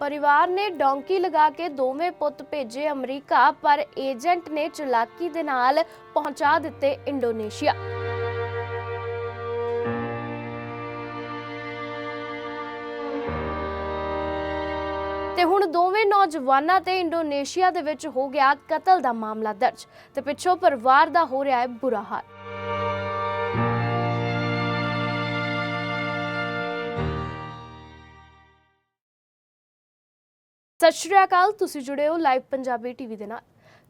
ਪਰਿਵਾਰ ਨੇ ਡੌਂਕੀ ਲਗਾ ਕੇ ਦੋਵੇਂ ਪੁੱਤ ਭੇਜੇ ਅਮਰੀਕਾ, ਪਰ ਏਜੰਟ ਨੇ ਚਲਾਕੀ ਦੇ ਨਾਲ ਪਹੁੰਚਾ ਦਿੱਤੇ ਇੰਡੋਨੇਸ਼ੀਆ। ਤੇ ਹੁਣ ਦੋਵੇਂ ਨੌਜਵਾਨਾਂ ਤੇ ਇੰਡੋਨੇਸ਼ੀਆ ਦੇ ਵਿੱਚ ਹੋ ਗਿਆ ਕਤਲ ਦਾ ਮਾਮਲਾ ਦਰਜ। ਤੇ ਪਿੱਛੋਂ ਪਰਿਵਾਰ ਦਾ ਹੋ ਰਿਹਾ ਹੈ ਬੁਰਾ ਹਾਲ। ਸਤਿ ਸ਼੍ਰੀ ਅਕਾਲ, ਤੁਸੀਂ ਜੁੜੇ ਹੋ ਲਾਈਵ ਪੰਜਾਬੀ ਟੀਵੀ ਦੇ ਨਾਲ।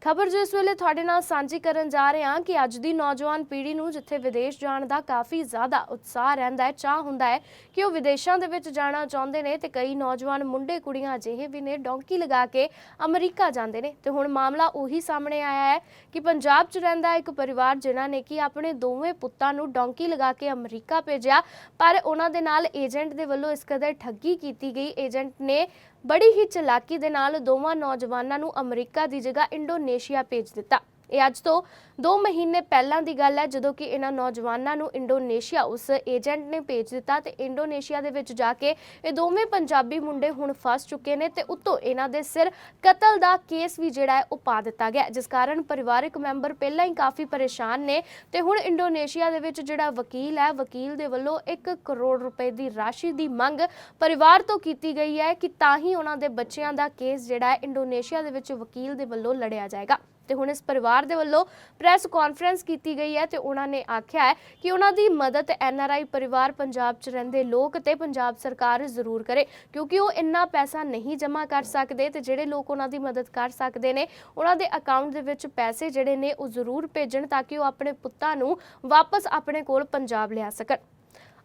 ਖਬਰ ਜੋ ਇਸ ਵੇਲੇ ਤੁਹਾਡੇ ਨਾਲ ਸਾਂਝੀ ਕਰਨ ਜਾ ਰਹੇ ਹਾਂ ਕਿ ਅੱਜ ਦੀ ਨੌਜਵਾਨ ਪੀੜ੍ਹੀ ਨੂੰ ਜਿੱਥੇ ਵਿਦੇਸ਼ ਜਾਣ ਦਾ ਕਾਫੀ ਜ਼ਿਆਦਾ ਉਤਸ਼ਾਹ ਰਹਿੰਦਾ ਹੈ, ਚਾਹ ਹੁੰਦਾ ਹੈ ਕਿ ਉਹ ਵਿਦੇਸ਼ਾਂ ਦੇ ਵਿੱਚ ਜਾਣਾ ਚਾਹੁੰਦੇ ਨੇ ਤੇ ਕਈ ਨੌਜਵਾਨ ਮੁੰਡੇ ਕੁੜੀਆਂ ਅਜਿਹੇ ਵੀ ਨੇ ਡੌਂਕੀ ਲਗਾ ਕੇ ਅਮਰੀਕਾ ਜਾਂਦੇ ਨੇ। ਤੇ ਹੁਣ ਮਾਮਲਾ ਉਹੀ ਸਾਹਮਣੇ ਆਇਆ ਹੈ ਕਿ ਪੰਜਾਬ 'ਚ ਰਹਿੰਦਾ ਇੱਕ ਪਰਿਵਾਰ ਜਿਨ੍ਹਾਂ ਨੇ ਕਿ ਆਪਣੇ ਦੋਵੇਂ ਪੁੱਤਾਂ ਨੂੰ ਡੌਂਕੀ ਲਗਾ ਕੇ ਅਮਰੀਕਾ ਭੇਜਿਆ, ਪਰ ਉਹਨਾਂ ਦੇ ਨਾਲ ਏਜੰਟ ਦੇ ਵੱਲੋਂ ਇਸ ਕਦਰ ਠੱਗੀ ਕੀਤੀ ਗਈ। ਏਜੰਟ ਨੇ ਬੜੀ ਹੀ ਚਲਾਕੀ ਦੇ ਨਾਲ ਦੋਵਾਂ ਨੌਜਵਾਨਾਂ ਨੂੰ ਅਮਰੀਕਾ ਦੀ ਜਗ੍ਹਾ ਇੰਡੋਨੇਸ਼ੀਆ ਭੇਜ ਦਿੱਤਾ। ਇਹ ਅੱਜ ਤੋਂ 2 ਮਹੀਨੇ ਪਹਿਲਾਂ ਦੀ ਗੱਲ ਹੈ, ਜਦੋਂ ਕਿ ਇਹਨਾਂ ਨੌਜਵਾਨਾਂ ਨੂੰ ਇੰਡੋਨੇਸ਼ੀਆ ਉਸ ਏਜੰਟ ਨੇ ਭੇਜ ਦਿੱਤਾ ਤੇ ਇੰਡੋਨੇਸ਼ੀਆ ਦੇ ਵਿੱਚ ਜਾ ਕੇ ਇਹ ਦੋਵੇਂ ਪੰਜਾਬੀ ਮੁੰਡੇ ਹੁਣ ਫਸ ਚੁੱਕੇ ਨੇ ਤੇ ਉੱਤੋਂ ਇਹਨਾਂ ਦੇ ਸਿਰ ਕਤਲ ਦਾ ਕੇਸ ਵੀ ਜਿਹੜਾ ਹੈ ਉਹ ਪਾ ਦਿੱਤਾ ਗਿਆ ਜਿਸ ਕਾਰਨ ਪਰਿਵਾਰਕ ਮੈਂਬਰ ਪਹਿਲਾਂ ਹੀ ਕਾਫੀ ਪਰੇਸ਼ਾਨ ਨੇ ਤੇ ਹੁਣ ਇੰਡੋਨੇਸ਼ੀਆ ਦੇ ਵਿੱਚ ਜਿਹੜਾ ਵਕੀਲ ਹੈ, ਵਕੀਲ ਦੇ ਵੱਲੋਂ 1 ਕਰੋੜ ਰੁਪਏ ਦੀ ਰਾਸ਼ੀ ਦੀ ਮੰਗ ਪਰਿਵਾਰ ਤੋਂ ਕੀਤੀ ਗਈ ਹੈ ਕਿ ਤਾਂ ਹੀ ਉਹਨਾਂ ਦੇ ਬੱਚਿਆਂ ਦਾ ਕੇਸ ਜਿਹੜਾ ਹੈ ਇੰਡੋਨੇਸ਼ੀਆ ਦੇ ਵਿੱਚ ਵਕੀਲ ਦੇ ਵੱਲੋਂ ਲੜਿਆ ਜਾਏਗਾ। ਤੇ ਹੁਣ ਇਸ ਪਰਿਵਾਰ ਦੇ ਵੱਲੋਂ ਪ੍ਰੈਸ ਕਾਨਫਰੰਸ ਕੀਤੀ ਗਈ ਹੈ ਤੇ ਉਹਨਾਂ ਨੇ ਆਖਿਆ ਹੈ ਕਿ ਉਹਨਾਂ ਦੀ ਮਦਦ ਐਨ ਆਰ ਆਈ ਪਰਿਵਾਰ ਪੰਜਾਬ 'ਚ ਰਹਿੰਦੇ ਲੋਕ ਤੇ ਪੰਜਾਬ ਸਰਕਾਰ ਜ਼ਰੂਰ ਕਰੇ, ਕਿਉਂਕਿ ਉਹ ਇੰਨਾ ਪੈਸਾ ਨਹੀਂ ਜਮ੍ਹਾਂ ਕਰ ਸਕਦੇ ਤੇ ਜਿਹੜੇ ਲੋਕ ਉਹਨਾਂ ਦੀ ਮਦਦ ਕਰ ਸਕਦੇ ਨੇ, ਉਹਨਾਂ ਦੇ ਅਕਾਊਂਟ ਦੇ ਵਿੱਚ ਪੈਸੇ ਜਿਹੜੇ ਨੇ ਉਹ ਜ਼ਰੂਰ ਭੇਜਣ ਤਾਂ ਕਿ ਉਹ ਆਪਣੇ ਪੁੱਤਾਂ ਨੂੰ ਵਾਪਸ ਆਪਣੇ ਕੋਲ ਪੰਜਾਬ ਲਿਆ ਸਕਣ।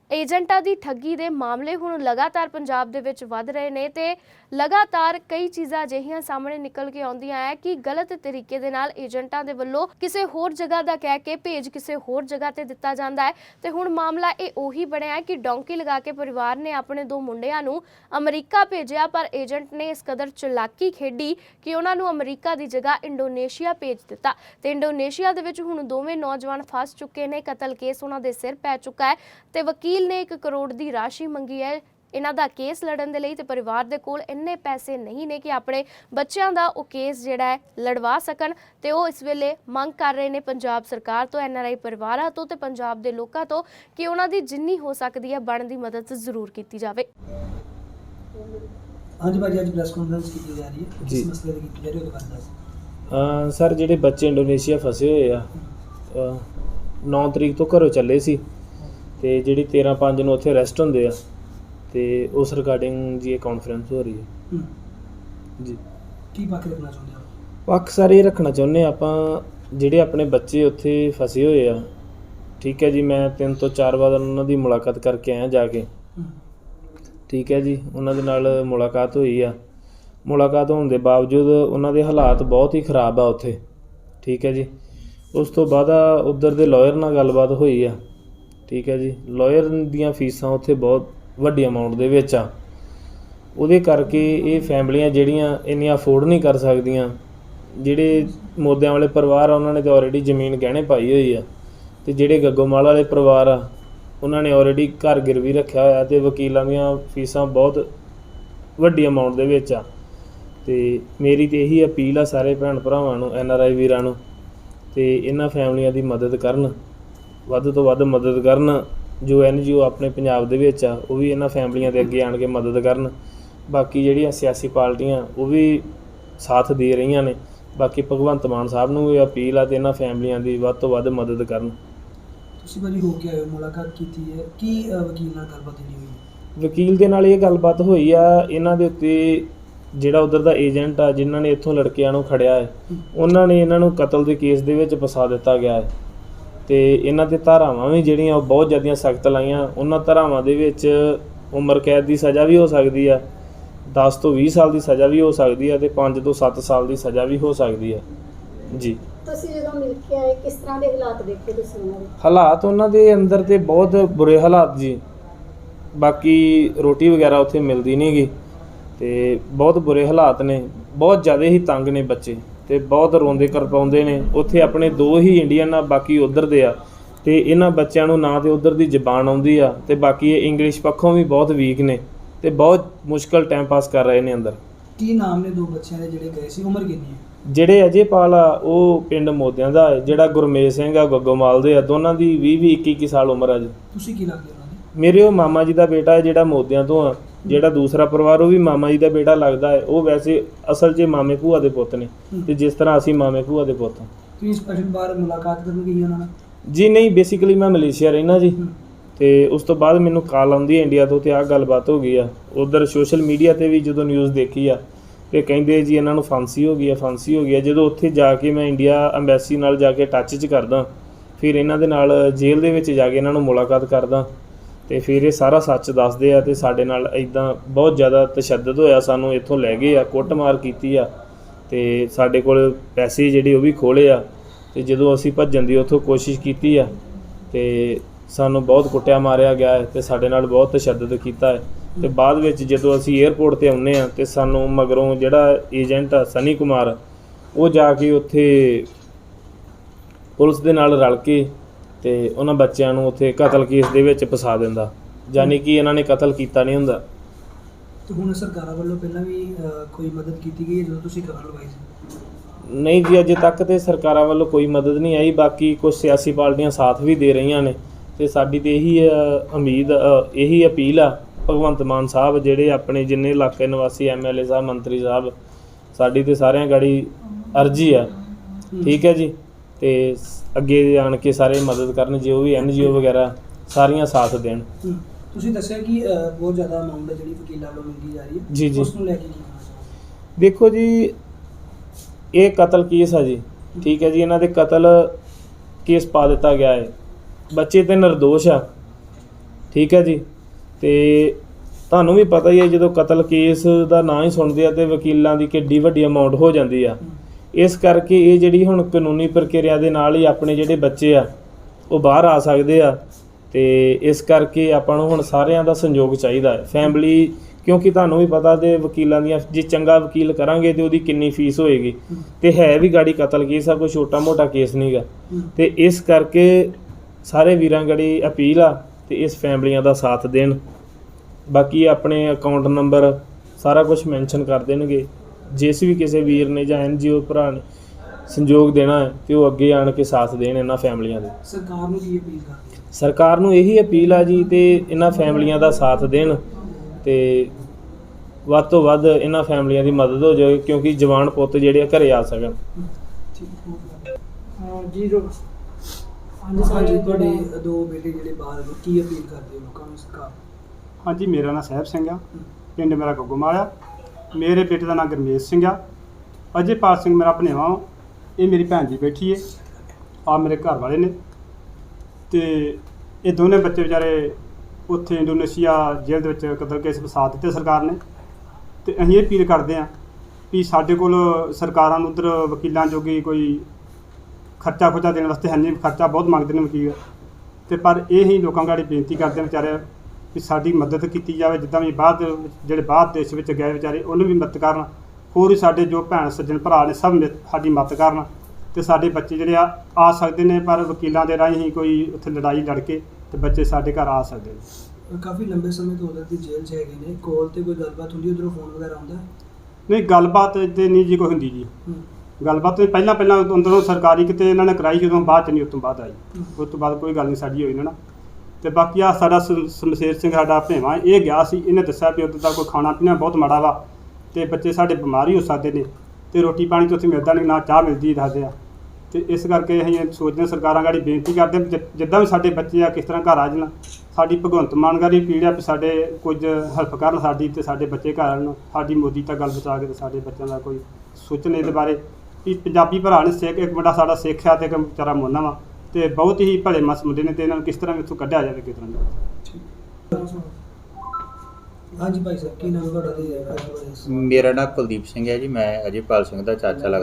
ਏਜੰਟਾਂ ਦੀ ਠੱਗੀ ਦੇ ਮਾਮਲੇ ਹੁਣ ਲਗਾਤਾਰ ਪੰਜਾਬ ਦੇ ਵਿੱਚ ਵੱਧ ਰਹੇ ਨੇ ਤੇ ਲਗਾਤਾਰ ਕਈ ਚੀਜ਼ਾਂ ਅਜਿਹੀਆਂ ਸਾਹਮਣੇ ਨਿਕਲ ਕੇ ਆਉਂਦੀਆਂ ਹੈ ਕਿ ਗਲਤ ਤਰੀਕੇ ਦੇ ਨਾਲ ਏਜੰਟਾਂ ਦੇ ਵੱਲੋਂ ਕਿਸੇ ਹੋਰ ਜਗ੍ਹਾ ਦਾ ਕਹਿ ਕੇ ਭੇਜ ਕਿਸੇ ਹੋਰ ਜਗ੍ਹਾ ਤੇ ਦਿੱਤਾ ਜਾਂਦਾ ਹੈ ਤੇ ਹੁਣ ਮਾਮਲਾ ਇਹ ਉਹੀ ਬਣਿਆ ਹੈ ਕਿ ਡੌਂਕੀ ਲਗਾ ਕੇ ਪਰਿਵਾਰ ਨੇ ਆਪਣੇ ਦੋ ਮੁੰਡਿਆਂ ਨੂੰ ਅਮਰੀਕਾ ਭੇਜਿਆ, ਪਰ ਏਜੰਟ ਨੇ ਇਸ ਕਦਰ ਚਲਾਕੀ ਖੇਡੀ ਕਿ ਉਹਨਾਂ ਨੂੰ ਅਮਰੀਕਾ ਦੀ ਜਗ੍ਹਾ ਇੰਡੋਨੇਸ਼ੀਆ ਭੇਜ ਦਿੱਤਾ। ਤੇ ਇੰਡੋਨੇਸ਼ੀਆ ਦੇ ਵਿੱਚ ਹੁਣ ਦੋਵੇਂ ਨੌਜਵਾਨ ਫਸ ਚੁੱਕੇ ਨੇ, ਕਤਲ ਕੇਸ ਉਹਨਾਂ ਦੇ ਸਿਰ ਪੈ ਚੁੱਕਾ ਹੈ ਤੇ ਵਕੀਲ ਨੇ 1 ਕਰੋੜ ਦੀ ਰਾਸ਼ੀ ਮੰਗੀ ਹੈ। ਇਹਨਾਂ ਦਾ ਕੇਸ ਲੜਨ ਦੇ ਲਈ ਤੇ ਪਰਿਵਾਰ ਦੇ ਕੋਲ ਇੰਨੇ ਪੈਸੇ ਨਹੀਂ ਨੇ ਕਿ ਆਪਣੇ ਬੱਚਿਆਂ ਦਾ ਉਹ ਕੇਸ ਜਿਹੜਾ ਹੈ ਲੜਵਾ ਸਕਣ ਤੇ ਉਹ ਇਸ ਵੇਲੇ ਮੰਗ ਕਰ ਰਹੇ ਨੇ ਪੰਜਾਬ ਸਰਕਾਰ ਤੋਂ ਐਨਆਰਆਈ ਪਰਿਵਾਰਾਂ ਤੋਂ ਤੇ ਪੰਜਾਬ ਦੇ ਲੋਕਾਂ ਤੋਂ ਕਿ ਉਹਨਾਂ ਦੀ ਜਿੰਨੀ ਹੋ ਸਕਦੀ ਹੈ ਬਣਦੀ ਮਦਦ ਜ਼ਰੂਰ ਕੀਤੀ ਜਾਵੇ। ਹਾਂਜੀ ਭਾਜੀ ਅੱਜ ਪ੍ਰੈਸ ਕਾਨਫਰੰਸ ਕੀਤੀ ਜਾ ਰਹੀ ਹੈ। ਜੀ। ਕਿਸ ਮਸਲੇ ਦੀ ਕੀਤੀ ਜਾ ਰਹੀ ਹੈ ਉਹਦੇ ਬਾਰੇ ਦੱਸ। ਅਹ ਸਰ ਜਿਹੜੇ ਬੱਚੇ ਇੰਡੋਨੇਸ਼ੀਆ ਫਸੇ ਹੋਏ ਆ 9 ਤਰੀਕ ਤੋਂ ਘਰੋਂ ਚੱਲੇ ਸੀ। ਤੇ ਜਿਹੜੀ 13 5 ਨੂੰ ਉੱਥੇ ਅਰੈਸਟ ਹੁੰਦੇ ਆ ਤੇ ਉਸ ਰਿਗਾਰਡਿੰਗ ਜੀ ਇਹ ਕਾਨਫਰੰਸ ਹੋ ਰਹੀ ਹੈ। ਜੀ। ਕੀ ਪੱਖ ਰੱਖਣਾ ਚਾਹੁੰਦੇ ਹੋ? ਪੱਖ ਸਾਰੇ ਰੱਖਣਾ ਚਾਹੁੰਦੇ ਆਪਾਂ ਜਿਹੜੇ ਆਪਣੇ ਬੱਚੇ ਉੱਥੇ ਫਸੇ ਹੋਏ ਆ ਠੀਕ ਹੈ ਜੀ ਮੈਂ ਤਿੰਨ ਤੋਂ ਚਾਰ ਵਾਰ ਉਹਨਾਂ ਦੀ ਮੁਲਾਕਾਤ ਕਰਕੇ ਆਇਆ ਜਾ ਕੇ। ਠੀਕ ਹੈ ਜੀ ਉਹਨਾਂ ਦੇ ਨਾਲ ਮੁਲਾਕਾਤ ਹੋਈ ਆ। ਮੁਲਾਕਾਤ ਹੋਣ ਦੇ ਬਾਵਜੂਦ ਉਹਨਾਂ ਦੇ ਹਾਲਾਤ ਬਹੁਤ ਹੀ ਖਰਾਬ ਆ ਉੱਥੇ। ਠੀਕ ਹੈ ਜੀ। ਉਸ ਤੋਂ ਬਾਅਦ ਉਧਰ ਦੇ ਲਾਇਰ ਨਾਲ ਗੱਲਬਾਤ ਹੋਈ ਆ। ਠੀਕ ਹੈ ਜੀ। ਲਾਇਰ ਦੀਆਂ ਫੀਸਾਂ ਉੱਥੇ ਬਹੁਤ ਵੱਡੀ ਅਮਾਉਂਟ ਦੇ ਵਿੱਚ ਆ। ਉਹਦੇ ਕਰਕੇ ਇਹ ਫੈਮਲੀਆਂ ਜਿਹੜੀਆਂ ਇੰਨੀਆਂ ਅਫੋਰਡ ਨਹੀਂ ਕਰ ਸਕਦੀਆਂ, ਜਿਹੜੇ ਮੋਦਿਆਂ ਵਾਲੇ ਪਰਿਵਾਰ ਆ, ਉਹਨਾਂ ਨੇ ਤਾਂ ਆਲਰੇਡੀ ਜ਼ਮੀਨ ਗਹਿਣੇ ਪਾਈ ਹੋਈ ਆ। ਤੇ ਜਿਹੜੇ ਗੱਗੋਮਾਲ ਵਾਲੇ ਪਰਿਵਾਰ ਆ, ਉਹਨਾਂ ਨੇ ਆਲਰੇਡੀ ਘਰ ਗਿਰਵੀ ਰੱਖਿਆ ਹੋਇਆ ਤੇ ਵਕੀਲਾਂ ਦੀਆਂ ਫੀਸਾਂ ਬਹੁਤ ਵੱਡੀ ਅਮਾਉਂਟ ਦੇ ਵਿੱਚ ਆ। ਤੇ ਮੇਰੀ ਤੇ ਇਹੀ ਅਪੀਲ ਆ ਸਾਰੇ ਭੈਣ ਭਰਾਵਾਂ ਨੂੰ, ਐਨ ਆਰ ਆਈ ਵੀਰਾਂ ਨੂੰ, ਤੇ ਇਹਨਾਂ ਫੈਮਲੀਆਂ ਦੀ ਮਦਦ ਕਰਨ। ਵੱਧ ਤੋਂ ਵੱਧ ਮਦਦ ਕਰਨ ਜੋ ਐਨ ਜੀ ਓ ਆਪਣੇ ਪੰਜਾਬ ਦੇ ਵਿੱਚ ਆ ਉਹ ਵੀ ਇਹਨਾਂ ਫੈਮਲੀਆਂ ਦੇ ਅੱਗੇ ਆਣ ਕੇ ਮਦਦ ਕਰਨ। ਬਾਕੀ ਜਿਹੜੀਆਂ ਸਿਆਸੀ ਪਾਰਟੀਆਂ ਉਹ ਵੀ ਸਾਥ ਦੇ ਰਹੀਆਂ ਨੇ। ਬਾਕੀ ਭਗਵੰਤ ਮਾਨ ਸਾਹਿਬ ਨੂੰ ਵੀ ਅਪੀਲ ਆ ਤੇ ਇਹਨਾਂ ਫੈਮਲੀਆਂ ਦੀ ਵੱਧ ਤੋਂ ਵੱਧ ਮਦਦ ਕਰਨ। ਤੁਸੀਂ ਭਾਜੀ ਹੋ ਕੇ ਆਏ ਹੋ ਮੁਲਾਕਾਤ ਕੀਤੀ ਹੈ। ਕੀ ਵਕੀਲ ਨਾਲ ਗੱਲਬਾਤ ਜਿਹੜੀ ਹੋਈ? ਹੈ? ਵਕੀਲ ਦੇ ਨਾਲ ਇਹ ਗੱਲਬਾਤ ਹੋਈ ਆ ਇਹਨਾਂ ਦੇ ਉੱਤੇ ਜਿਹੜਾ ਉਧਰ ਦਾ ਏਜੰਟ ਆ ਜਿਨ੍ਹਾਂ ਨੇ ਇੱਥੋਂ ਲੜਕਿਆਂ ਨੂੰ ਖੜਿਆ ਹੈ। ਉਹਨਾਂ ਨੇ ਇਹਨਾਂ ਨੂੰ ਕਤਲ ਦੇ ਕੇਸ ਦੇ ਵਿੱਚ ਫਸਾ ਦਿੱਤਾ ਗਿਆ ਹੈ। ਤੇ ਇਹਨਾਂ ਤੇ ਧਾਰਾਵਾਂ ਵੀ ਜਿਹੜੀਆਂ ਉਹ ਬਹੁਤ ਜ਼ਿਆਦੀਆਂ ਸਖਤ ਲਾਈਆਂ। ਉਹਨਾਂ ਧਾਰਾਵਾਂ ਦੇ ਵਿੱਚ ਉਮਰ ਕੈਦ ਦੀ ਸਜ਼ਾ ਵੀ ਹੋ ਸਕਦੀ ਆ 10 ਤੋਂ 20 ਸਾਲ ਦੀ ਸਜ਼ਾ ਵੀ ਹੋ ਸਕਦੀ ਆ ਤੇ 5 ਤੋਂ 7 ਸਾਲ ਦੀ ਸਜ਼ਾ ਵੀ ਹੋ ਸਕਦੀ ਆ। ਜੀ। ਤੁਸੀਂ ਜਦੋਂ ਮਿਲ ਕੇ ਆਏ ਕਿਸ ਤਰ੍ਹਾਂ ਦੇ ਹਾਲਾਤ ਦੇਖੇ ਤੁਸੀਂ ਉਹਨਾਂ ਦੇ? ਹਾਲਾਤ ਉਹਨਾਂ ਦੇ ਅੰਦਰ ਤੇ ਬਹੁਤ ਬੁਰੇ ਹਾਲਾਤ ਜੀ। ਬਾਕੀ ਰੋਟੀ ਵਗੈਰਾ ਉੱਥੇ ਮਿਲਦੀ ਨਹੀਂਗੀ ਤੇ ਬਹੁਤ ਬੁਰੇ ਹਾਲਾਤ ਨੇ। ਬਹੁਤ ਜ਼ਿਆਦਾ ਹੀ ਤੰਗ ਨੇ ਬੱਚੇ ਤੇ ਬਹੁਤ ਰੋਂਦੇ ਕਰਪਾਉਂਦੇ ਨੇ। ਉੱਥੇ ਆਪਣੇ ਦੋ ਹੀ ਇੰਡੀਅਨ ਆ ਬਾਕੀ ਉਧਰ ਦੇ ਆ। ਤੇ ਇਹਨਾਂ ਬੱਚਿਆਂ ਨੂੰ ਨਾ ਤੇ ਉਧਰ ਦੀ ਜ਼ਬਾਨ ਆਉਂਦੀ ਆ ਤੇ ਬਾਕੀ ਇਹ ਇੰਗਲਿਸ਼ ਪੱਖੋਂ ਵੀ ਬਹੁਤ ਵੀਕ ਨੇ ਤੇ ਬਹੁਤ ਮੁਸ਼ਕਲ ਟਾਈਮ ਪਾਸ ਕਰ ਰਹੇ ਨੇ ਅੰਦਰ। ਕੀ ਨਾਮ ਨੇ ਦੋ ਬੱਚਿਆਂ ਦੇ ਜਿਹੜੇ ਗਏ ਸੀ? ਉਮਰ ਕਿੰਨੀ ਹੈ? ਜਿਹੜੇ ਅਜੇਪਾਲ ਆ ਉਹ ਪਿੰਡ ਮੋਦਿਆਂ ਦਾ ਹੈ ਜਿਹੜਾ ਗੁਰਮੇਜ ਸਿੰਘ ਆ ਗੱਗੋਮਾਲ ਦੇ ਆ। ਦੋਨਾਂ ਦੀ 20 20 21 21 ਸਾਲ ਉਮਰ ਆ ਜੀ ਤੁਸੀਂ ਕੀ ਲੱਗਦੇ ਉਹਨਾਂ ਦੇ? ਮੇਰੇ ਉਹ ਮਾਮਾ ਜੀ ਦਾ ਬੇਟਾ ਹੈ ਜਿਹੜਾ ਮੋਦਿਆਂ ਤੋਂ ਆ। ਜਿਹੜਾ ਦੂਸਰਾ ਪਰਿਵਾਰ ਉਹ ਵੀ ਮਾਮਾ ਜੀ ਦਾ ਬੇਟਾ ਲੱਗਦਾ ਹੈ ਉਹ ਵੈਸੇ ਅਸਲ 'ਚ ਮਾਮੇ ਭੂਆ ਦੇ ਪੁੱਤ ਨੇ ਤੇ ਜਿਸ ਤਰ੍ਹਾਂ ਅਸੀਂ ਮਾਮੇ ਭੂਆ ਦੇ ਪੁੱਤ ਹਾਂ। ਤੁਸੀਂ ਸਪੈਸ਼ਲ ਬਾਹਰ ਮੁਲਾਕਾਤ ਕਰਨ ਗਈ ਉਹਨਾਂ ਨਾਲ? ਜੀ ਨਹੀਂ ਬੇਸਿਕਲੀ ਮੈਂ ਮਲੇਸ਼ੀਆ ਰਹਿਣਾ ਜੀ। ਤੇ ਉਸ ਤੋਂ ਬਾਅਦ ਮੈਨੂੰ ਕਾਲ ਆਉਂਦੀ ਹੈ ਇੰਡੀਆ ਤੋਂ ਤੇ ਆਹ ਗੱਲਬਾਤ ਹੋ ਗਈ ਆ। ਉਧਰ ਸੋਸ਼ਲ ਮੀਡੀਆ ਤੇ ਵੀ ਜਦੋਂ ਨਿਊਜ਼ ਦੇਖੀ ਆ ਤੇ ਕਹਿੰਦੇ ਜੀ ਇਹਨਾਂ ਨੂੰ ਫਾਂਸੀ ਹੋ ਗਈ ਆ ਫਾਂਸੀ ਹੋ ਗਈ ਆ। ਜਦੋਂ ਉੱਥੇ ਜਾ ਕੇ ਮੈਂ ਇੰਡੀਆ ਐਮਬੈਸੀ ਨਾਲ ਜਾ ਕੇ ਟੱਚ 'ਚ ਕਰਦਾ ਫਿਰ ਇਹਨਾਂ ਦੇ ਨਾਲ ਜੇਲ੍ਹ ਦੇ ਵਿੱਚ ਜਾ ਕੇ ਇਹਨਾਂ ਨੂੰ ਮੁਲਾਕਾਤ ਕਰਦਾ। ਤੇ ਫਿਰ ਇਹ ਸਾਰਾ ਸੱਚ ਦੱਸਦੇ ਆ ਤੇ ਸਾਡੇ ਨਾਲ ਇਦਾਂ ਬਹੁਤ ਜ਼ਿਆਦਾ ਤਸ਼ੱਦਦ ਹੋਇਆ ਸਾਨੂੰ ਇੱਥੋਂ ਲੈ ਗਏ ਆ, ਕੁੱਟਮਾਰ ਕੀਤੀ ਆ ਤੇ ਸਾਡੇ ਕੋਲ ਪੈਸੇ ਜਿਹੜੇ ਉਹ ਵੀ ਖੋਲੇ ਆ ਤੇ ਜਦੋਂ ਅਸੀਂ ਭੱਜਣ ਦੀ ਉੱਥੋਂ ਕੋਸ਼ਿਸ਼ ਕੀਤੀ ਆ ਤੇ ਸਾਨੂੰ ਬਹੁਤ ਕੁੱਟਿਆ ਮਾਰਿਆ ਗਿਆ ਹੈ ਤੇ ਸਾਡੇ ਨਾਲ ਬਹੁਤ ਤਸ਼ੱਦਦ ਕੀਤਾ ਹੈ ਤੇ ਬਾਅਦ ਵਿੱਚ ਜਦੋਂ ਅਸੀਂ 에ਅਰਪੋਰਟ ਤੇ ਆਉਂਦੇ ਆ ਤੇ ਸਾਨੂੰ ਮਗਰੋਂ ਜਿਹੜਾ ਏਜੰਟ ਆ ਸਨੀ ਕੁਮਾਰ, ਉਹ ਜਾ ਕੇ ਉੱਥੇ ਪੁਲਿਸ ਦੇ ਨਾਲ ਰਲ ਕੇ ਤੇ ਉਹਨਾਂ ਬੱਚਿਆਂ ਨੂੰ ਉੱਥੇ ਕਤਲ ਕੇਸ ਦੇ ਵਿੱਚ ਫਸਾ ਦਿੰਦਾ। ਯਾਨੀ ਕਿ ਇਹਨਾਂ ਨੇ ਕਤਲ ਕੀਤਾ ਨਹੀਂ ਹੁੰਦਾ। ਤੇ ਹੁਣ ਸਰਕਾਰਾਂ ਵੱਲੋਂ ਪਹਿਲਾਂ ਵੀ ਅਹ, ਕੋਈ ਮਦਦ ਕੀਤੀ ਗਈ ਹੈ ਜਦੋਂ ਤੁਸੀਂ ਖਬਰ ਲਗਾਈ ਸੀ? ਨਹੀਂ ਜੀ ਅਜੇ ਤੱਕ ਤੇ ਸਰਕਾਰਾਂ ਵੱਲੋਂ ਕੋਈ ਮਦਦ ਨਹੀਂ ਆਈ। ਬਾਕੀ ਕੁਝ ਸਿਆਸੀ ਪਾਰਟੀਆਂ ਸਾਥ ਵੀ ਦੇ ਰਹੀਆਂ ਨੇ। ਤੇ ਸਾਡੀ ਤੇ ਇਹੀ ਅ, ਉਮੀਦ ਅ, ਇਹੀ ਅਪੀਲ ਆ ਭਗਵੰਤ ਮਾਨ ਸਾਹਿਬ ਜਿਹੜੇ ਆਪਣੇ ਜਿੰਨੇ ਇਲਾਕੇ ਨਿਵਾਸੀ ਐਮਐਲਏ ਸਾਹਿਬ ਮੰਤਰੀ ਸਾਹਿਬ ਸਾਡੀ ਤੇ ਸਾਰਿਆਂ ਗਾੜੀ ਅਰਜੀ ਆ। ਠੀਕ ਹੈ ਜੀ? ਤੇ ਅੱਗੇ ਆਣ ਕੇ ਸਾਰੇ ਮਦਦ ਕਰਨ ਜੋ ਵੀ ਐਨਜੀਓ ਵਗੈਰਾ ਸਾਰੀਆਂ ਸਾਥ ਦੇਣ। ਹੂੰ। ਤੁਸੀਂ ਦੱਸਿਆ ਕਿ ਬਹੁਤ ਜ਼ਿਆਦਾ ਅਮਾਉਂਟ ਹੈ ਜਿਹੜੀ ਵਕੀਲਾਂ ਵੱਲੋਂ ਮੰਗੀ ਜਾ ਰਹੀ ਹੈ। ਜੀ, ਜੀ। ਉਸ ਨੂੰ ਲੈ ਕੇ ਕੀ ਕਹਿਣਾ ਚਾਹੋਗੇ? ਦੇਖੋ ਜੀ ਇਹ ਕਤਲ ਕੇਸ ਆ ਜੀ ਠੀਕ ਹੈ ਜੀ ਇਹਨਾਂ ਦੇ ਕਤਲ ਕੇਸ ਪਾ ਦਿੱਤਾ ਗਿਆ ਹੈ। ਬੱਚੇ ਤੇ ਨਿਰਦੋਸ਼ ਆ ਠੀਕ ਹੈ ਜੀ ਤੇ ਤੁਹਾਨੂੰ ਵੀ ਪਤਾ ਹੀ ਹੈ ਜਦੋਂ ਕਤਲ ਕੇਸ ਦਾ ਨਾਂ ਹੀ ਸੁਣਦੇ ਆ ਤੇ ਵਕੀਲਾਂ ਦੀ ਕਿੱਡੀ ਵੱਡੀ ਅਮਾਉਂਟ ਹੋ ਜਾਂਦੀ ਆ। ਇਸ ਕਰਕੇ ਇਹ ਜਿਹੜੀ ਹੁਣ ਕਾਨੂੰਨੀ ਪ੍ਰਕਿਰਿਆ ਦੇ ਨਾਲ ਹੀ ਆਪਣੇ ਜਿਹੜੇ ਬੱਚੇ ਆ, ਉਹ ਬਾਹਰ ਆ ਸਕਦੇ ਆ ਤੇ ਇਸ ਕਰਕੇ ਆਪਾਂ ਨੂੰ ਹੁਣ ਸਾਰਿਆਂ ਦਾ ਸੰਯੋਗ ਚਾਹੀਦਾ ਹੈ। ਫੈਮਿਲੀ ਕਿਉਂਕਿ ਤੁਹਾਨੂੰ ਵੀ ਪਤਾ ਤੇ ਵਕੀਲਾਂ ਦੀਆਂ, ਜੇ ਚੰਗਾ ਵਕੀਲ ਕਰਾਂਗੇ ਤੇ ਉਹਦੀ ਕਿੰਨੀ ਫੀਸ ਹੋਏਗੀ। ਤੇ ਹੈ ਵੀ ਗਾੜੀ ਕਤਲ ਕੇਸ ਆ, ਕੋਈ ਛੋਟਾ ਮੋਟਾ ਕੇਸ ਨਹੀਂਗਾ ਹੂੰ। ਤੇ ਇਸ ਕਰਕੇ ਸਾਰੇ ਵੀਰਾਂ ਗੜੀ ਅਪੀਲ ਆ ਤੇ ਇਸ ਫੈਮਲੀਆਂ ਦਾ ਸਾਥ ਦੇਣ। ਬਾਕੀ ਆਪਣੇ ਅਕਾਊਂਟ ਨੰਬਰ ਸਾਰਾ ਕੁਝ ਮੈਂਸ਼ਨ ਕਰ ਦੇਣਗੇ। ਜਿਸ ਵੀ ਕਿਸੇ ਵੀਰ ਨੇ ਜਾਂ ਐਨਜੀਓ ਭਰਾ ਨੇ ਸੰਯੋਗ ਦੇਣਾ ਹੈ ਤੇ ਉਹ ਅੱਗੇ ਆਣ ਕੇ ਸਾਥ ਦੇਣ ਇਹਨਾਂ ਫੈਮਲੀਆਂ ਦੇ। ਸਰਕਾਰ ਨੂੰ ਕੀ ਅਪੀਲ ਕਰਦੇ ਸਰਕਾਰ ਨੂੰ ਇਹੀ ਅਪੀਲ ਆ ਜੀ ਤੇ ਇਹਨਾਂ ਫੈਮਲੀਆਂ ਦਾ ਸਾਥ ਦੇਣ ਤੇ ਵੱਧ ਤੋਂ ਵੱਧ ਇਹਨਾਂ ਫੈਮਲੀਆਂ ਦੀ ਮਦਦ ਹੋ ਜਾਵੇ ਕਿਉਂਕਿ ਜਵਾਨ ਪੁੱਤ ਜਿਹੜੇ ਆ ਘਰੇ ਆ ਸਕਣ। ਜੀ ਜੋ ਹਾਂਜੀ ਤੁਹਾਡੇ ਦੋ ਬੇਟੇ ਜਿਹੜੇ ਬਾਹਰ ਨੇ ਕੀ ਅਪੀਲ ਕਰਦੇ ਹੋ ਲੋਕਾਂ ਨੂੰ ਸਰਕਾਰ ਹਾਂਜੀ ਮੇਰਾ ਨਾਮ ਸਾਹਿਬ ਸਿੰਘ ਆ। ਪਿੰਡ ਮੇਰਾ ਗੁੱਗੂਮਾਲ ਆ। ਮੇਰੇ ਬੇਟੇ ਦਾ ਨਾਮ ਗੁਰਮੇਸ਼ ਸਿੰਘ ਆ। ਅਜੇਪਾਲ ਸਿੰਘ ਮੇਰਾ ਭਣੇਵਾ ਵਾ। ਇਹ ਮੇਰੀ ਭੈਣ ਜੀ ਬੈਠੀ ਏ। ਆ ਮੇਰੇ ਘਰ ਵਾਲੇ ਨੇ। ਤੇ ਇਹ ਦੋਨੇ ਬੱਚੇ ਵਿਚਾਰੇ ਉੱਥੇ ਇੰਡੋਨੇਸ਼ੀਆ ਜੇਲ੍ਹ ਦੇ ਵਿੱਚ ਕਤਲ ਕੇਸ ਫਸਾ ਦਿੱਤੇ ਸਰਕਾਰ ਨੇ। ਤੇ ਅਸੀਂ ਇਹ ਅਪੀਲ ਕਰਦੇ ਹਾਂ ਵੀ ਸਾਡੇ ਕੋਲ ਸਰਕਾਰਾਂ ਨੂੰ ਉਧਰ ਵਕੀਲਾਂ ਜੋਗੀ ਕੋਈ ਖਰਚਾ ਖੁਰਚਾ ਦੇਣ ਵਾਸਤੇ ਹੈ ਨਹੀਂ ਖਰਚਾ ਬਹੁਤ ਮੰਗਦੇ ਨੇ ਵਕੀਲ। ਤੇ ਪਰ ਇਹ ਹੀ ਲੋਕਾਂ ਗਾੜੀ ਬੇਨਤੀ ਕਰਦੇ ਨੇ ਵਿਚਾਰੇ ਵੀ ਸਾਡੀ ਮਦਦ ਕੀਤੀ ਜਾਵੇ ਜਿੱਦਾਂ ਵੀ ਬਾਹਰ ਦੇ ਜਿਹੜੇ ਬਾਹਰ ਦੇਸ਼ ਵਿੱਚ ਗਏ ਵਿਚਾਰੇ ਉਹਨੂੰ ਵੀ ਮਦਦ ਕਰਨ। ਹੋਰ ਵੀ ਸਾਡੇ ਜੋ ਭੈਣ ਸੱਜਣ ਭਰਾ ਨੇ ਸਭ ਸਾਡੀ ਮਦਦ ਕਰਨ ਤੇ ਸਾਡੇ ਬੱਚੇ ਜਿਹੜੇ ਆ ਆ ਸਕਦੇ ਨੇ ਪਰ ਵਕੀਲਾਂ ਦੇ ਰਾਹੀਂ ਹੀ ਕੋਈ ਉੱਥੇ ਲੜਾਈ ਲੜ ਕੇ ਤੇ ਬੱਚੇ ਸਾਡੇ ਘਰ ਆ ਸਕਦੇ ਨੇ। ਕਾਫੀ ਲੰਬੇ ਸਮੇਂ ਤੋਂ ਉਧਰ ਦੀ ਜੇਲ੍ਹ 'ਚ ਹੈਗੇ ਨੇ। ਕੋਲ ਤੇ ਕੋਈ ਗੱਲਬਾਤ ਹੁੰਦੀ ਉਧਰੋਂ ਫੋਨ ਵਗੈਰਾ ਆਉਂਦਾ? ਨਹੀਂ ਗੱਲਬਾਤ ਤੇ ਨਹੀਂ ਜੀ ਕੋਈ ਹੁੰਦੀ ਜੀ। ਗੱਲਬਾਤ ਤੇ ਪਹਿਲਾਂ ਪਹਿਲਾਂ ਅੰਦਰੋਂ ਸਰਕਾਰੀ ਕਿਤੇ ਇਹਨਾਂ ਨੇ ਕਰਾਈ ਜਦੋਂ ਬਾਅਦ ਚ ਨਹੀਂ ਉਸ ਤੋਂ ਬਾਅਦ ਆਈ। ਉਸ ਤੋਂ ਬਾਅਦ ਕੋਈ ਗੱਲ ਨਹੀਂ ਸਾਡੀ ਹੋਈ ਨਾਲ ਤੇ ਬਾਕੀ ਆ ਸਾਡਾ ਸ- ਸ਼ਮਸ਼ੇਰ ਸਿੰਘ ਸਾਡਾ ਭੇਵਾ ਇਹ ਗਿਆ ਸੀ, ਇਹਨੇ ਦੱਸਿਆ ਵੀ ਉੱਧਰ ਦਾ ਕੋਈ ਖਾਣਾ ਪੀਣਾ ਬਹੁਤ ਮਾੜਾ ਵਾ ਤੇ ਬੱਚੇ ਸਾਡੇ ਬਿਮਾਰ ਹੀ ਹੋ ਸਕਦੇ ਨੇ ਤੇ ਰੋਟੀ ਪਾਣੀ ਤੋਂ ਉੱਥੇ ਮਿਲਦਾ ਨਹੀਂ ਨਾ ਚਾਹ ਮਿਲਦੀ ਦੱਸਦੇ ਆ। ਤੇ ਇਸ ਕਰਕੇ ਅਸੀਂ ਸੋਚਦੇ ਹਾਂ ਸਰਕਾਰਾਂ ਗਾੜੀ ਬੇਨਤੀ ਕਰਦੇ ਹਾਂ ਵੀ ਜਿੱਦਾਂ ਵੀ ਸਾਡੇ ਬੱਚੇ ਆ ਕਿਸ ਤਰ੍ਹਾਂ ਘਰ ਆ ਜਾਣ, ਸਾਡੀ ਭਗਵੰਤ ਮਾਨ ਗਾੜੀ ਪੀੜ ਆ ਵੀ ਸਾਡੇ ਕੁਝ ਹੈਲਪ ਕਰਨ ਸਾਡੀ ਤੇ ਸਾਡੇ ਬੱਚੇ ਘਰ ਆਉਣ, ਸਾਡੀ ਮੋਦੀ ਤੱਕ ਗੱਲ ਬਚਾ ਕੇ ਤੇ ਸਾਡੇ ਬੱਚਿਆਂ ਦਾ ਕੋਈ ਸੋਚਣ ਇਹਦੇ ਬਾਰੇ। ਵੀ ਪੰਜਾਬੀ ਭਰਾ ਨੇ ਸਿੱਖ, ਇੱਕ ਮੁੰਡਾ ਸਾਡਾ ਸਿੱਖ ਆ ਤੇ ਇੱਕ ਵਿਚਾਰਾ ਮੋਨਾ ਵਾ। ਤੇ ਬਹੁਤ ਹੀ ਭਲੇ ਮਸ ਮੁੰਡੇ ਨੇ ਤੇ ਇਹਨਾਂ ਨੂੰ ਕਿਸ ਤਰ੍ਹਾਂ ਇੱਥੋਂ ਕੱਢਿਆ ਜਾਵੇ ਕਿਸ ਤਰ੍ਹਾਂ ਹਾਂਜੀ ਭਾਈ ਸਾਹਿਬ ਕੀ ਨਾਮ ਤੁਹਾਡਾ ਤੇ ਮੇਰਾ ਨਾਮ ਕੁਲਦੀਪ ਸਿੰਘ ਹੈ ਜੀ ਮੈਂ ਅਜੇਪਾਲ ਸਿੰਘ ਦਾ ਚਾਚਾ ਲੱਗਦਾ।